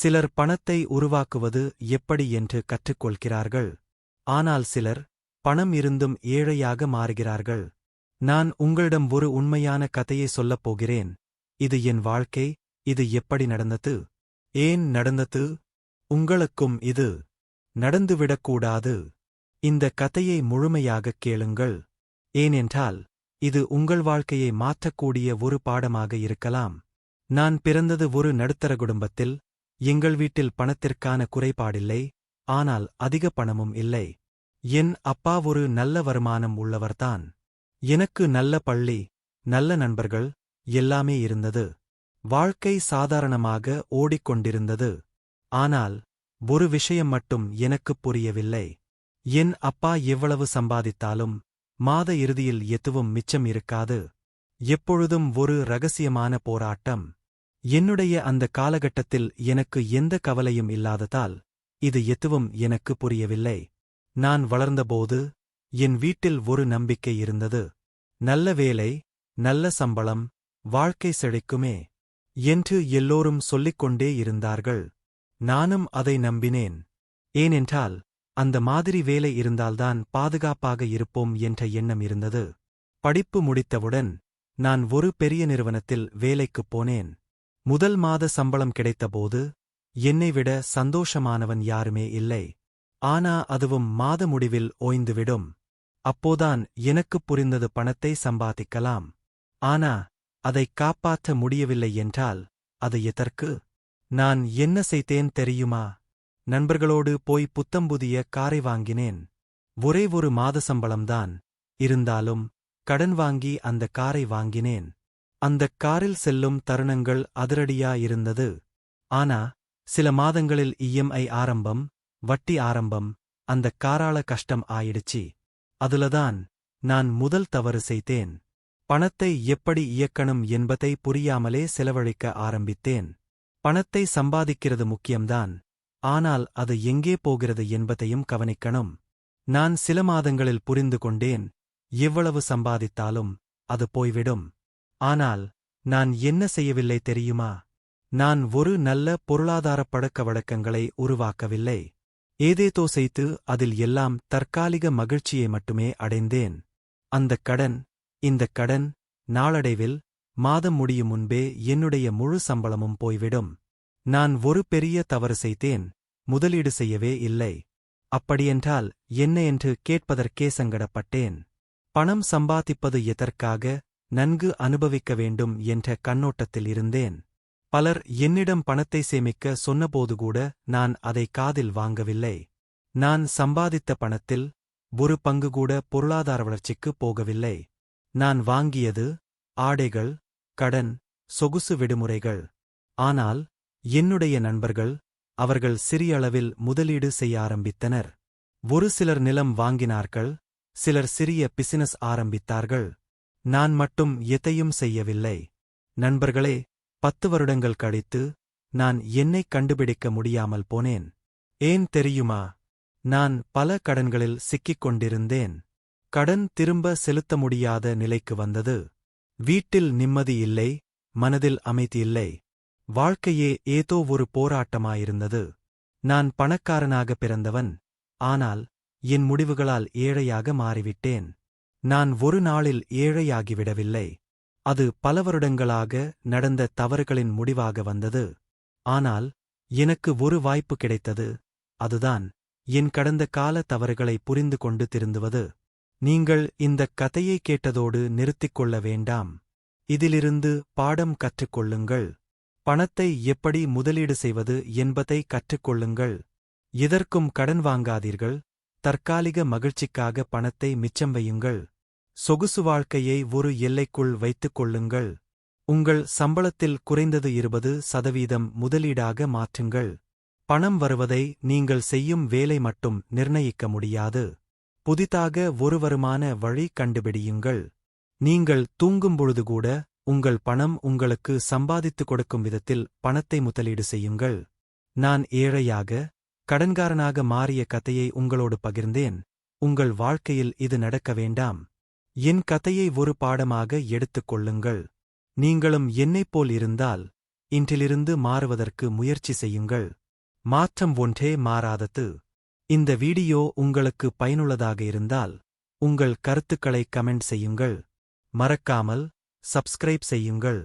சிலர் பணத்தை உருவாக்குவது எப்படி என்று கற்றுக்கொள்கிறார்கள். ஆனால் சிலர் பணம் இருந்தும் ஏழையாக மாறுகிறார்கள். நான் உங்களிடம் ஒரு உண்மையான கதையை சொல்லப் போகிறேன். இது என் வாழ்க்கை இது எப்படி நடந்தது? ஏன் நடந்தது? உங்களுக்கும் இது நடந்துவிடக்கூடாது. இந்த கதையை முழுமையாகக் கேளுங்கள். ஏனென்றால் இது உங்கள் வாழ்க்கையை மாற்றக்கூடிய ஒரு பாடமாக இருக்கலாம். நான் பிறந்தது ஒரு நடுத்தர குடும்பத்தில் எங்கள் வீட்டில் பணத்திற்கான குறைபாடில்லை ஆனால் அதிக பணமும் இல்லை. என் அப்பா ஒரு நல்ல வருமானம் உள்ளவர்தான். எனக்கு நல்ல பள்ளி நல்ல நண்பர்கள் எல்லாமே இருந்தது. வாழ்க்கை சாதாரணமாக ஓடிக்கொண்டிருந்தது. ஆனால் ஒரு விஷயம் மட்டும் எனக்குப் புரியவில்லை. என் அப்பா எவ்வளவு சம்பாதித்தாலும் மாத இறுதியில் எதுவும் மிச்சம் இருக்காது. எப்பொழுதும் ஒரு ரகசியமான போராட்டம். என்னுடைய அந்த காலகட்டத்தில் எனக்கு எந்த கவலையும் இல்லாததால் இது எதுவும் எனக்கு புரியவில்லை. நான் வளர்ந்தபோது என் வீட்டில் ஒரு நம்பிக்கை இருந்தது. நல்ல வேலை நல்ல சம்பளம் வாழ்க்கை செழிக்குமே என்று எல்லோரும் சொல்லிக்கொண்டே இருந்தார்கள். நானும் அதை நம்பினேன். ஏனென்றால் அந்த மாதிரி வேலை இருந்தால்தான் பாதுகாப்பாக இருப்போம் என்ற எண்ணம் இருந்தது. படிப்பு முடித்தவுடன் நான் ஒரு பெரிய நிறுவனத்தில் வேலைக்குப் போனேன். முதல் மாத சம்பளம் கிடைத்தபோது என்னை விட சந்தோஷமானவன் யாருமே இல்லை. ஆனா அதுவும் மாத முடிவில் ஓய்ந்துவிடும். அப்போதான் எனக்குப் புரிந்தது பணத்தை சம்பாதிக்கலாம். ஆனா அதைக் காப்பாற்ற முடியவில்லை என்றால் அது எதற்கு? நான் என்ன செய்தேன் தெரியுமா? நண்பர்களோடு போய் புத்தம்புதிய காரை வாங்கினேன். ஒரே ஒரு மாத சம்பளம்தான். இருந்தாலும் கடன் வாங்கி அந்த காரை வாங்கினேன். அந்தக் காரில் செல்லும் தருணங்கள் அதிரடியாயிருந்தது. ஆனா சில மாதங்களில் இஎம்ஐ ஆரம்பம் வட்டி ஆரம்பம் அந்தக் காராள கஷ்டம் ஆயிடுச்சு. அதுலதான் நான் முதல் தவறு செய்தேன். பணத்தை எப்படி இயக்கணும் என்பதை புரியாமலே செலவழிக்க ஆரம்பித்தேன். பணத்தை சம்பாதிக்கிறது முக்கியம்தான். ஆனால் அது எங்கே போகிறது என்பதையும் கவனிக்கணும். நான் சில மாதங்களில் புரிந்து கொண்டேன் எவ்வளவு சம்பாதித்தாலும் அது போய்விடும். ஆனால் நான் என்ன செய்யவில்லை தெரியுமா? நான் ஒரு நல்ல பொருளாதார பழக்க வழக்கங்களை உருவாக்கவில்லை. ஏதேதோ செய்து அதில் எல்லாம் தற்காலிக மகிழ்ச்சியை மட்டுமே அடைந்தேன். அந்தக் கடன் இந்தக் கடன் நாளடைவில் மாதம் முடியும் முன்பே என்னுடைய முழு சம்பளமும் போய்விடும். நான் ஒரு பெரிய தவறு செய்தேன் முதலீடு செய்யவே இல்லை. அப்படியென்றால் என்ன என்று கேட்பதற்கே சங்கடப்பட்டேன். பணம் சம்பாதிப்பது எதற்காக? நன்கு அனுபவிக்க வேண்டும் என்ற கண்ணோட்டத்தில் இருந்தேன். பலர் என்னிடம் பணத்தை சேமிக்க சொன்னபோதுகூட நான் அதை காதில் வாங்கவில்லை. நான் சம்பாதித்த பணத்தில் ஒரு பங்கு கூட பொருளாதார வளர்ச்சிக்கு போகவில்லை. நான் வாங்கியது ஆடைகள் கடன் சொகுசு விடுமுறைகள். ஆனால் என்னுடைய நண்பர்கள் அவர்கள் சிறிய அளவில் முதலீடு செய்ய ஆரம்பித்தனர். ஒரு சிலர் நிலம் வாங்கினார்கள் சிலர் சிறிய பிசினஸ் ஆரம்பித்தார்கள். நான் மட்டும் எதையும் செய்யவில்லை. நண்பர்களே பத்து வருடங்கள் கழித்து நான் என்னைக் கண்டுபிடிக்க முடியாமல் போனேன். ஏன் தெரியுமா? நான் பல கடன்களில் சிக்கிக் கொண்டிருந்தேன். கடன் திரும்ப செலுத்த முடியாத நிலைக்கு வந்தது. வீட்டில் நிம்மதி இல்லை மனதில் அமைதி இல்லை. வாழ்க்கையே ஏதோ ஒரு போராட்டமாயிருந்தது. நான் பணக்காரனாக பிறந்தவன். ஆனால் என் முடிவுகளால் ஏழையாக மாறிவிட்டேன். நான் ஒரு நாளில் ஏழையாகிவிடவில்லை. அது பல வருடங்களாக நடந்த தவறுகளின் முடிவாக வந்தது. ஆனால் எனக்கு ஒரு வாய்ப்பு கிடைத்தது. அதுதான் என் கடந்த கால தவறுகளை புரிந்து கொண்டு திருந்துவது. நீங்கள் இந்தக் கதையை கேட்டதோடு நிறுத்திக் கொள்ள வேண்டாம். இதிலிருந்து பாடம் கற்றுக்கொள்ளுங்கள். பணத்தை எப்படி முதலீடு செய்வது என்பதை கற்றுக்கொள்ளுங்கள். எதற்கும் கடன் வாங்காதீர்கள். தற்காலிக மகிழ்ச்சிக்காக பணத்தை மிச்சம் வையுங்கள். சொகுசு வாழ்க்கையை ஒரு எல்லைக்குள் வைத்துக் கொள்ளுங்கள். உங்கள் சம்பளத்தில் குறைந்தது இருபது சதவீதம் முதலீடாக மாற்றுங்கள். பணம் வருவதை நீங்கள் செய்யும் வேலை மட்டும் நிர்ணயிக்க முடியாது. புதிதாக ஒரு வருமான வழி கண்டுபிடியுங்கள். நீங்கள் தூங்கும் பொழுதுகூட உங்கள் பணம் உங்களுக்கு சம்பாதித்துக் கொடுக்கும் விதத்தில் பணத்தை முதலீடு செய்யுங்கள். நான் ஏழையாக கடன்காரனாக மாறிய கதையை உங்களோடு பகிர்ந்தேன். உங்கள் வாழ்க்கையில் இது நடக்க வேண்டாம். என் கதையை ஒரு பாடமாக எடுத்துக் கொள்ளுங்கள். நீங்களும் என்னைப் போல் இருந்தால் இன்றிலிருந்து மாறுவதற்கு முயற்சி செய்யுங்கள். மாற்றம் ஒன்றே மாறாதது. இந்த வீடியோ உங்களுக்கு பயனுள்ளதாக இருந்தால் உங்கள் கருத்துக்களை கமெண்ட் செய்யுங்கள். மறக்காமல் சப்ஸ்கிரைப் செய்யுங்கள்.